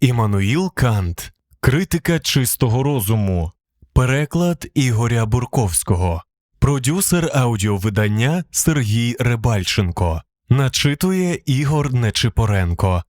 Іммануїл Кант Критика чистого розуму. Переклад Ігоря Бурковського. Продюсер аудіовидання Сергій Рибальченко. Начитує Ігор Нечипоренко.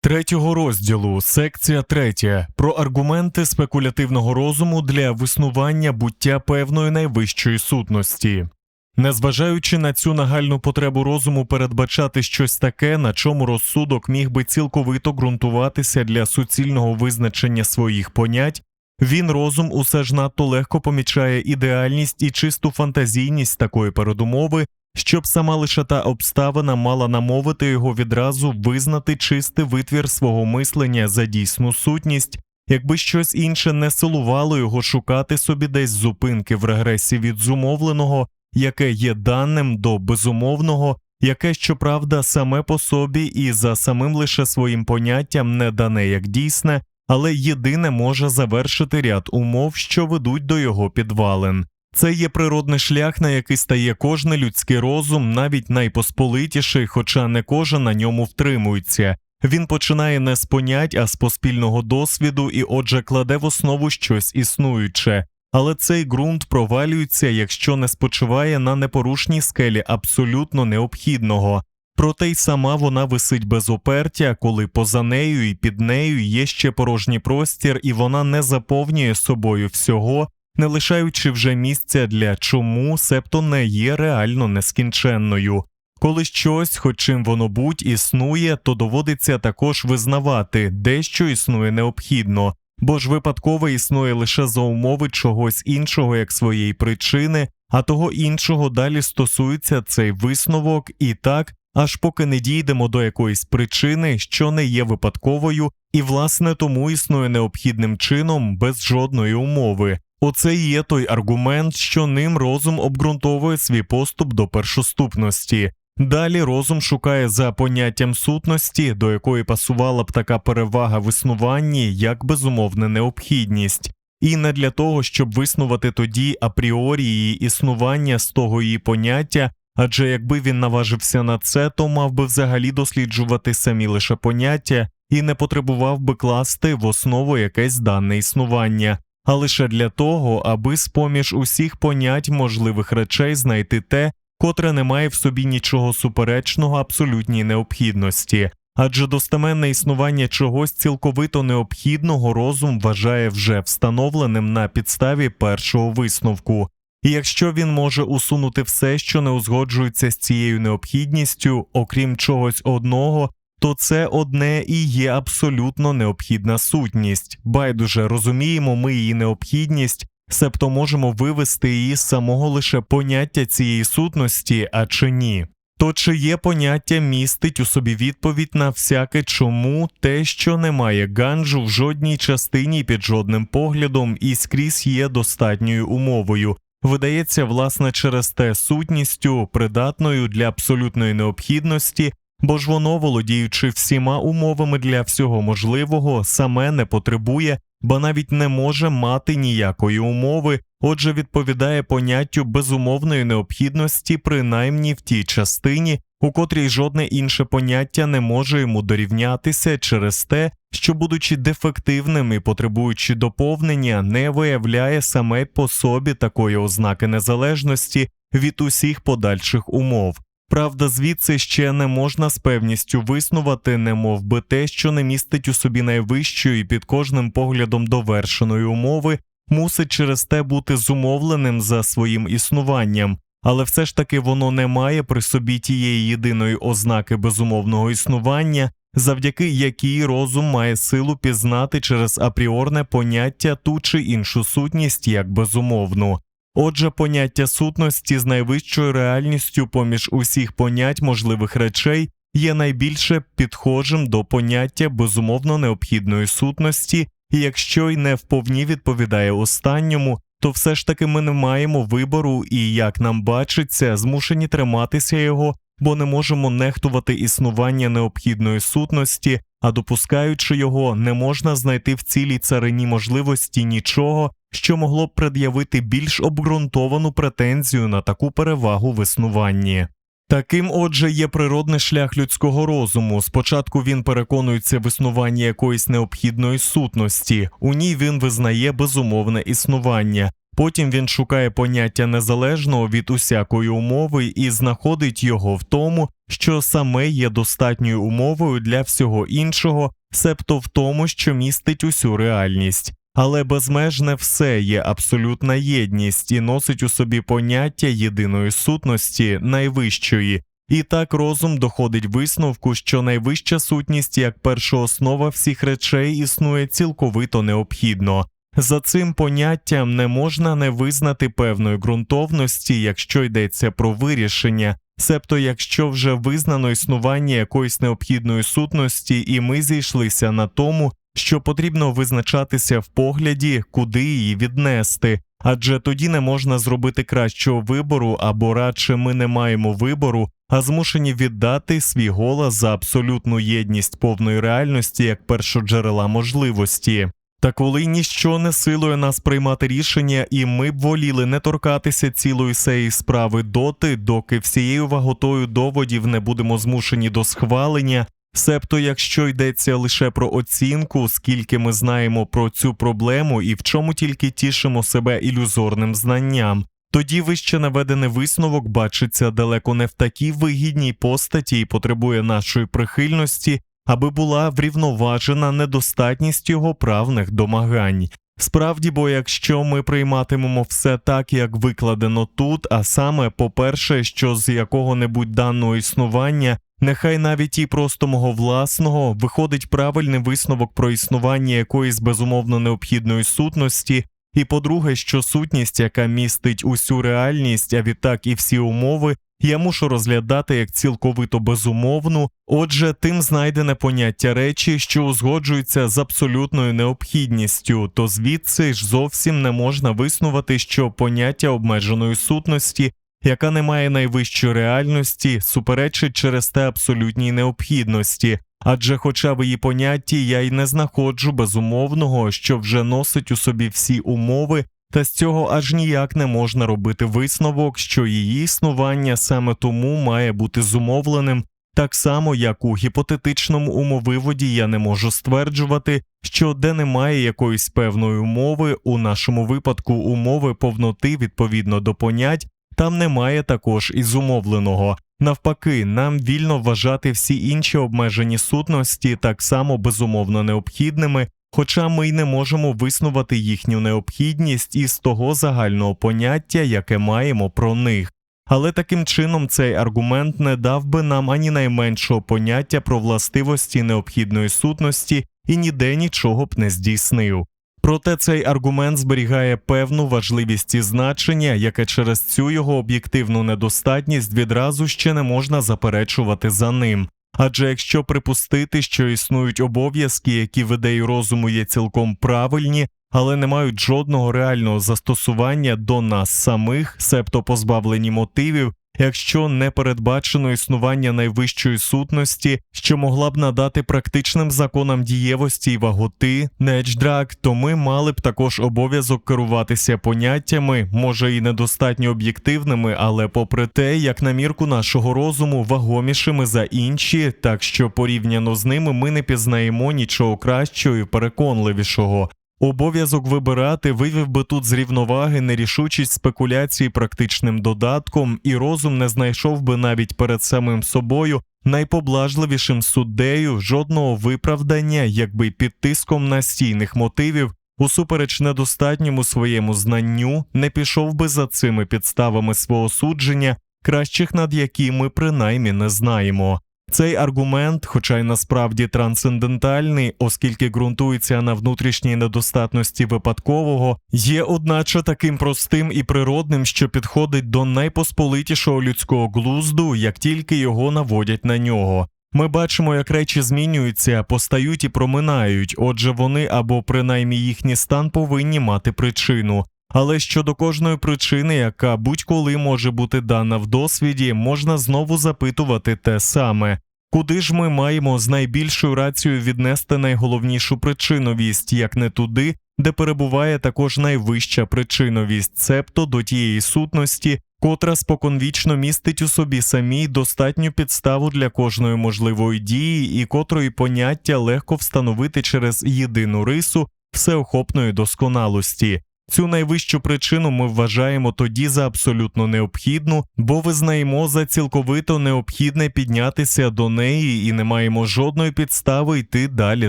Третього розділу, секція третя про аргументи спекулятивного розуму для виснування буття певної найвищої сутності. Незважаючи на цю нагальну потребу розуму передбачати щось таке, на чому розсудок міг би цілковито ґрунтуватися для суцільного визначення своїх понять, він розум усе ж надто легко помічає ідеальність і чисту фантазійність такої передумови, щоб сама лише та обставина мала намовити його відразу визнати чистий витвір свого мислення за дійсну сутність, якби щось інше не силувало його шукати собі десь зупинки в регресі від зумовленого, яке є даним до безумовного, яке, щоправда, саме по собі і за самим лише своїм поняттям не дане як дійсне, але єдине може завершити ряд умов, що ведуть до його підвалин. Це є природний шлях, на який стає кожний людський розум, навіть найпосполитіший, хоча не кожен на ньому втримується. Він починає не з понять, а з поспільного досвіду, і отже кладе в основу щось існуюче. Але цей ґрунт провалюється, якщо не спочиває на непорушній скелі абсолютно необхідного. Проте й сама вона висить без опертя, коли поза нею і під нею є ще порожній простір, і вона не заповнює собою всього, не лишаючи вже місця для чому, себто не є реально нескінченною. Коли щось, хоч чим воно будь, існує, то доводиться також визнавати, дещо існує необхідно, бо ж випадково існує лише за умови чогось іншого як своєї причини, а того іншого далі стосується цей висновок і так, аж поки не дійдемо до якоїсь причини, що не є випадковою, і власне тому існує необхідним чином без жодної умови. Оце і є той аргумент, що ним розум обґрунтовує свій поступ до першоступності. Далі розум шукає за поняттям сутності, до якої пасувала б така перевага в існуванні, як безумовна необхідність, і не для того, щоб виснувати тоді апріорі її існування з того її поняття, адже якби він наважився на це, то мав би взагалі досліджувати самі лише поняття і не потребував би класти в основу якесь дане існування, а лише для того, аби з поміж усіх понять можливих речей знайти те, котре не має в собі нічого суперечного абсолютній необхідності, адже достеменне існування чогось цілковито необхідного розум вважає вже встановленим на підставі першого висновку. І якщо він може усунути все, що не узгоджується з цією необхідністю, окрім чогось одного, то це одне і є абсолютно необхідна сутність. Байдуже розуміємо ми її необхідність, себто можемо вивести її з самого лише поняття цієї сутності, а чи ні. То чи є поняття містить у собі відповідь на всяке чому те, що немає ганджу в жодній частині під жодним поглядом і скрізь є достатньою умовою, видається власне через те сутністю, придатною для абсолютної необхідності, бо ж воно, володіючи всіма умовами для всього можливого, саме не потребує, бо навіть не може мати ніякої умови, отже, відповідає поняттю безумовної необхідності, принаймні в тій частині, у котрій жодне інше поняття не може йому дорівнятися через те, що, будучи дефективним і потребуючи доповнення, не виявляє саме по собі такої ознаки незалежності від усіх подальших умов. Правда, звідси ще не можна з певністю виснувати, немов би те, що не містить у собі найвищої під кожним поглядом довершеної умови, мусить через те бути зумовленим за своїм існуванням, але все ж таки воно не має при собі тієї єдиної ознаки безумовного існування, завдяки якій розум має силу пізнати через апріорне поняття ту чи іншу сутність як безумовну. Отже, поняття сутності з найвищою реальністю поміж усіх понять можливих речей є найбільше підхожим до поняття безумовно необхідної сутності, і якщо й не вповні відповідає останньому, то все ж таки ми не маємо вибору і, як нам бачиться, змушені триматися його, бо не можемо нехтувати існування необхідної сутності, а допускаючи його, не можна знайти в цілій царині можливості нічого, що могло б пред'явити більш обґрунтовану претензію на таку перевагу в існуванні. Таким, отже, є природний шлях людського розуму. Спочатку він переконується в існуванні якоїсь необхідної сутності, у ній він визнає безумовне існування. Потім він шукає поняття незалежного від усякої умови і знаходить його в тому, що саме є достатньою умовою для всього іншого, себто в тому, що містить усю реальність. Але безмежне все є абсолютна єдність і носить у собі поняття єдиної сутності найвищої. І так розум доходить висновку, що найвища сутність як першооснова всіх речей існує цілковито необхідно. За цим поняттям не можна не визнати певної ґрунтовності, якщо йдеться про вирішення, себто якщо вже визнано існування якоїсь необхідної сутності, і ми зійшлися на тому, що потрібно визначатися в погляді, куди її віднести, адже тоді не можна зробити кращого вибору, або радше ми не маємо вибору, а змушені віддати свій голос за абсолютну єдність повної реальності як першоджерела можливості. Та коли ніщо не силує нас приймати рішення, і ми б воліли не торкатися цілої сеї справи доти, доки всією ваготою доводів не будемо змушені до схвалення, себто якщо йдеться лише про оцінку, скільки ми знаємо про цю проблему і в чому тільки тішимо себе ілюзорним знанням. Тоді вище наведений висновок бачиться далеко не в такій вигідній постаті і потребує нашої прихильності, аби була врівноважена недостатність його правних домагань. Справді, бо якщо ми прийматимемо все так, як викладено тут, а саме, по-перше, що з якого-небудь даного існування, нехай навіть і просто мого власного, виходить правильний висновок про існування якоїсь безумовно необхідної сутності, і по-друге, що сутність, яка містить усю реальність, а відтак і всі умови, я мушу розглядати як цілковито безумовну, отже, тим знайдене поняття речі, що узгоджуються з абсолютною необхідністю, то звідси ж зовсім не можна виснувати, що поняття обмеженої сутності, яка не має найвищої реальності, суперечить через те абсолютній необхідності. Адже, хоча в її понятті я й не знаходжу безумовного, що вже носить у собі всі умови, та з цього аж ніяк не можна робити висновок, що її існування саме тому має бути зумовленим, так само як у гіпотетичному умовиводі я не можу стверджувати, що де немає якоїсь певної умови, у нашому випадку умови повноти відповідно до понять, там немає також і зумовленого. Навпаки, нам вільно вважати всі інші обмежені сутності так само безумовно необхідними, хоча ми й не можемо виснувати їхню необхідність із того загального поняття, яке маємо про них. Але таким чином цей аргумент не дав би нам ані найменшого поняття про властивості необхідної сутності і ніде нічого б не здійснив. Проте цей аргумент зберігає певну важливість і значення, яке через цю його об'єктивну недостатність відразу ще не можна заперечувати за ним. Адже якщо припустити, що існують обов'язки, які в ідеї розуму є цілком правильні, але не мають жодного реального застосування до нас самих, себто позбавлені мотивів, якщо не передбачено існування найвищої сутності, що могла б надати практичним законам дієвості й ваготи, нечдрак, то ми мали б також обов'язок керуватися поняттями, може і недостатньо об'єктивними, але попри те, як на мірку нашого розуму, вагомішими за інші, так що порівняно з ними ми не пізнаємо нічого кращого і переконливішого. Обов'язок вибирати вивів би тут з рівноваги нерішучість спекуляції практичним додатком, і розум не знайшов би навіть перед самим собою найпоблажливішим суддею жодного виправдання, якби під тиском настійних мотивів, усупереч недостатньому своєму знанню, не пішов би за цими підставами свого судження, кращих над які ми принаймні не знаємо. Цей аргумент, хоча й насправді трансцендентальний, оскільки ґрунтується на внутрішній недостатності випадкового, є одначе таким простим і природним, що підходить до найпосполитішого людського глузду, як тільки його наводять на нього. Ми бачимо, як речі змінюються, постають і проминають, отже, вони або принаймні їхній стан повинні мати причину. Але щодо кожної причини, яка будь-коли може бути дана в досвіді, можна знову запитувати те саме. Куди ж ми маємо з найбільшою рацією віднести найголовнішу причиновість, як не туди, де перебуває також найвища причиновість, цебто до тієї сутності, котра споконвічно містить у собі самій достатню підставу для кожної можливої дії і котрої поняття легко встановити через єдину рису всеохопної досконалості. Цю найвищу причину ми вважаємо тоді за абсолютно необхідну, бо визнаємо за цілковито необхідне піднятися до неї і не маємо жодної підстави йти далі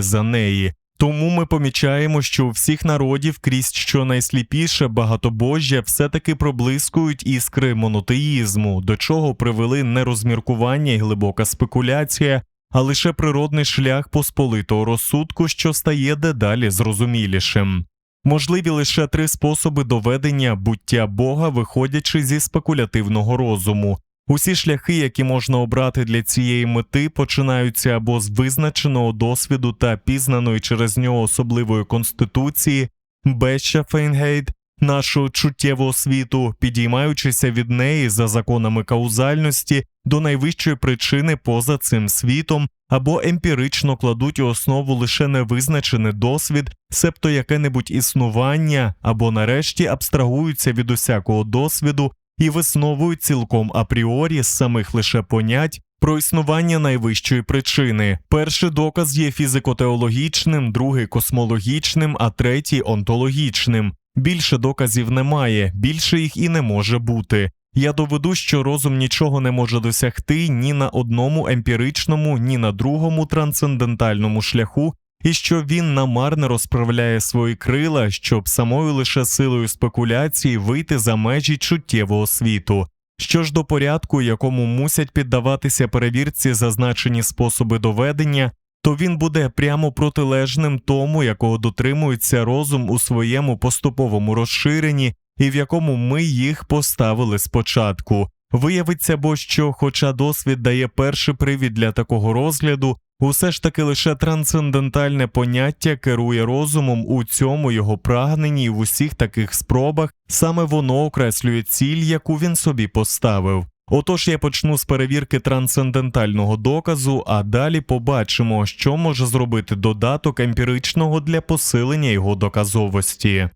за неї. Тому ми помічаємо, що у всіх народів крізь що найсліпіше багатобожжя все-таки проблискують іскри монотеїзму, до чого привели не розміркування і глибока спекуляція, а лише природний шлях посполитого розсудку, що стає дедалі зрозумілішим. Можливі лише три способи доведення буття Бога, виходячи зі спекулятивного розуму. Усі шляхи, які можна обрати для цієї мети, починаються або з визначеного досвіду та пізнаної через нього особливої конституції, Беща Фейнгейт, нашого чуттєвого світу, підіймаючися від неї за законами каузальності до найвищої причини поза цим світом, або емпірично кладуть у основу лише невизначений досвід, себто яке-небудь існування, або нарешті абстрагуються від усякого досвіду і висновують цілком апріорі з самих лише понять про існування найвищої причини. Перший доказ є фізико-теологічним, другий космологічним, а третій онтологічним. Більше доказів немає, більше їх і не може бути. Я доведу, що розум нічого не може досягти ні на одному емпіричному, ні на другому трансцендентальному шляху, і що він намарне розправляє свої крила, щоб самою лише силою спекуляції вийти за межі чуттєвого світу. Що ж до порядку, якому мусять піддаватися перевірці зазначені способи доведення, то він буде прямо протилежним тому, якого дотримується розум у своєму поступовому розширенні, і в якому ми їх поставили спочатку. Виявиться бо, що, хоча досвід дає перший привід для такого розгляду, усе ж таки лише трансцендентальне поняття керує розумом у цьому його прагненні і в усіх таких спробах, саме воно окреслює ціль, яку він собі поставив. Отож я почну з перевірки трансцендентального доказу, а далі побачимо, що може зробити додаток емпіричного для посилення його доказовості.